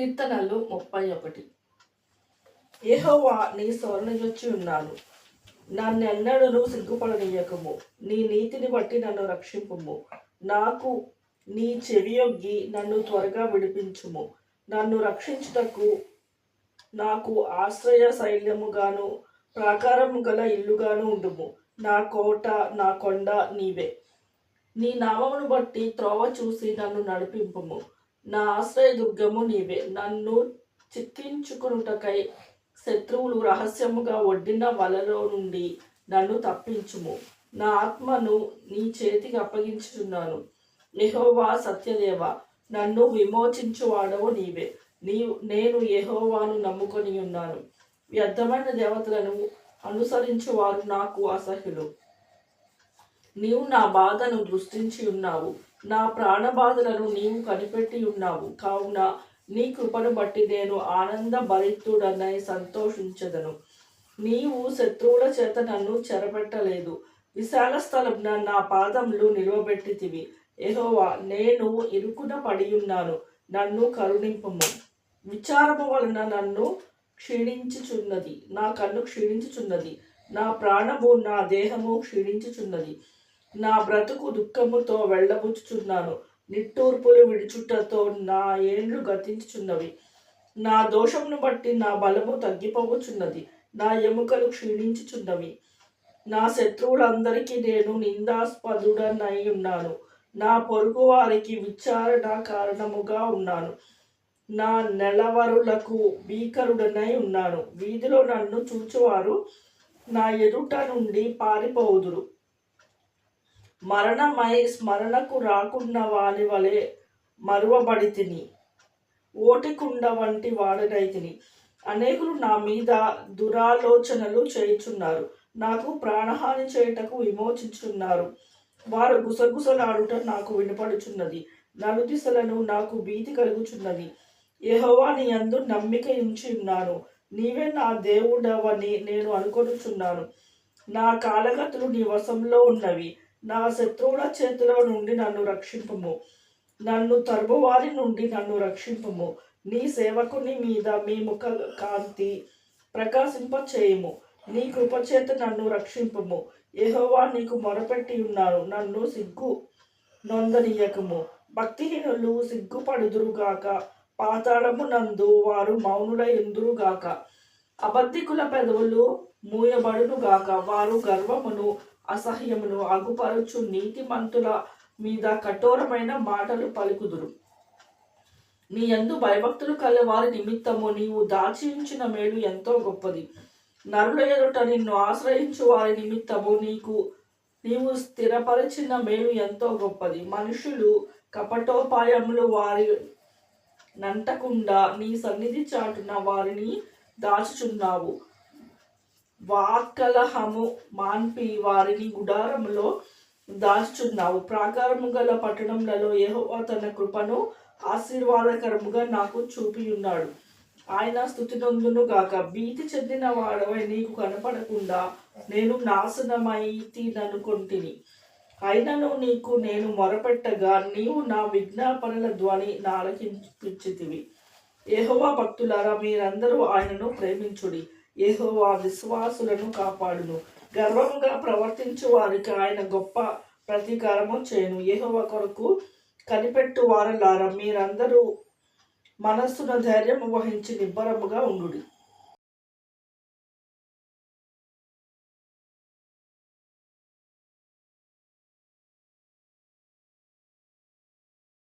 కీర్తనలు ముప్పై ఒకటి. ఏహోవా నీ స్వర్ణజొచ్చి ఉన్నాను. నన్నెన్నడూ సిగ్గుపడనీయకము. నీ నీతిని బట్టి నన్ను రక్షింపుము. నాకు నీ చెవియొగ్గి నన్ను త్వరగా విడిపించుము. నన్ను రక్షించుటకు నాకు ఆశ్రయ శైల్యముగాను ప్రాకారము గల ఇల్లుగాను ఉండుము. నా కోట నా కొండ నీవే. నీ నామమును బట్టి త్రోవ చూసి నన్ను నడిపింపుము. నా ఆశ్రయదుర్గము నీవే. నన్ను చిక్కించుకునుటకై శత్రువులు రహస్యముగా ఒడ్డిన వలలో నుండి నన్ను తప్పించుము. నా ఆత్మను నీ చేతికి అప్పగించుచున్నాను. యహోవా సత్యదేవ నన్ను విమోచించువాడవు నీవే. నీవు నేను యహోవాను నమ్ముకొని ఉన్నాను వ్యర్థమైన దేవతలను అనుసరించువారు నాకు అసహ్యులు. నీవు నా బాధను దృష్టించి ఉన్నావు. నా ప్రాణ బాధలను నీవు కనిపెట్టి ఉన్నావు. కావున నీ కృపను బట్టి నేను ఆనంద భరితుడనై సంతోషించదను. నీవు శత్రువుల చేత నన్ను చెరపెట్టలేదు. విశాల స్థలంన నా పాదములు నిలవబెట్టితివి. ఎహోవా నేను ఇరుకున పడి ఉన్నాను నన్ను కరుణింపము. విచారము వలన నన్ను క్షీణించుచున్నది. నా కన్ను క్షీణించుచున్నది. నా ప్రాణము నా దేహము క్షీణించుచున్నది. నా బ్రతుకు దుఃఖముతో వెళ్ళబుచ్చుచున్నాను. నిట్టూర్పులు విడుచుటతో నా ఏండ్లు గతించుచున్నవి. నా దోషమును బట్టి నా బలము తగ్గిపోవచ్చున్నది. నా ఎముకలు క్షీణించుచున్నవి. నా శత్రువులందరికీ నేను నిందాస్పదుడనై ఉన్నాను. నా పొరుగు వారికి విచారణ కారణముగా ఉన్నాను. నా నెలవరులకు భీకరుడనై ఉన్నాను. వీధిలో నన్ను చూచువారు నా ఎదుట నుండి పారిపోదురు మరణమై స్మరణకు రాకున్న వాని వలె మరువబడి తిని ఓటికుండ వంటి వాడనైతిని అనేకులు నా మీద దురాలోచనలు చేయుచున్నారు. నాకు ప్రాణహాని చేయుటకు విమోచించున్నారు వారు గుసగుసలాడుట నాకు వినపడుచున్నది. నలుదిశలను నాకు భీతి కలుగుచున్నది. యహోవా నీ అందు నమ్మిక ఉంచి ఉన్నాను. నీవే నా దేవుడవని నేను అనుకొనుచున్నాను. నా కాలగతులు నీ వశంలో ఉన్నవి. నా శత్రువుల చేతిలో నుండి నన్ను రక్షింపుము. నన్ను తరుబువారి నుండి నన్ను రక్షింపుము. నీ సేవకుని మీద మీ ముఖ కాంతి ప్రకాశింప చేయుము నీ కృపచేత నన్ను రక్షింపుము. ఏహోవా నీకు మొరపెట్టి ఉన్నాను నన్ను సిగ్గు నొందనీయకము. భక్తిహీనులు సిగ్గుపడుదురుగాక. పాతాళము నందు వారు మౌనుల ఎందురుగాక. అబద్ధికుల పెదవులు మూయబడునుగాక. వారు గర్వమును అసహ్యమును అగుపరచు నీతిమంతుల మీద కఠోరమైన మాటలు పలుకుదురు. నీ ఎందు భయభక్తులు కలవారి నిమిత్తము నీవు దాచి ఉంచిన మేలు ఎంతో గొప్పది. నరుల ఎదుట నిన్ను ఆశ్రయించు వారి నిమిత్తము నీకు నీవు స్థిరపరిచిన మేలు ఎంతో గొప్పది. మనుషులు కపటోపాయములు వారి నంటకుండా నీ సన్నిధి చాటున వారిని దాచుచున్నావు. వాక్కలహము మాన్పి వారిని గుడారములో దాచుచున్నావు. ప్రాకారము గల పట్టణములలో యహోవా తన కృపను ఆశీర్వాదకరముగా నాకు చూపి ఉన్నాడు ఆయన స్థుతి నొందును గాక. భీతి చెందిన వాడవై నీకు కనపడకుండా నేను నాశనమైతి ననుకొంటిని అయినను నీకు నేను మొరపెట్టగా నీవు నా విజ్ఞాపనల ధ్వని నాలకించితివి యహోవా భక్తులారా మీరందరూ ఆయనను ప్రేమించుడి. ఏహోవా విశ్వాసులను కాపాడును. గర్వముగా ప్రవర్తించు వారికి ఆయన గొప్ప ప్రతీకారము చేయను. యెహోవా కొరకు కనిపెట్టు వారలారా మీరందరూ మనస్సున ధైర్యం వహించి నిబ్బరముగా ఉండు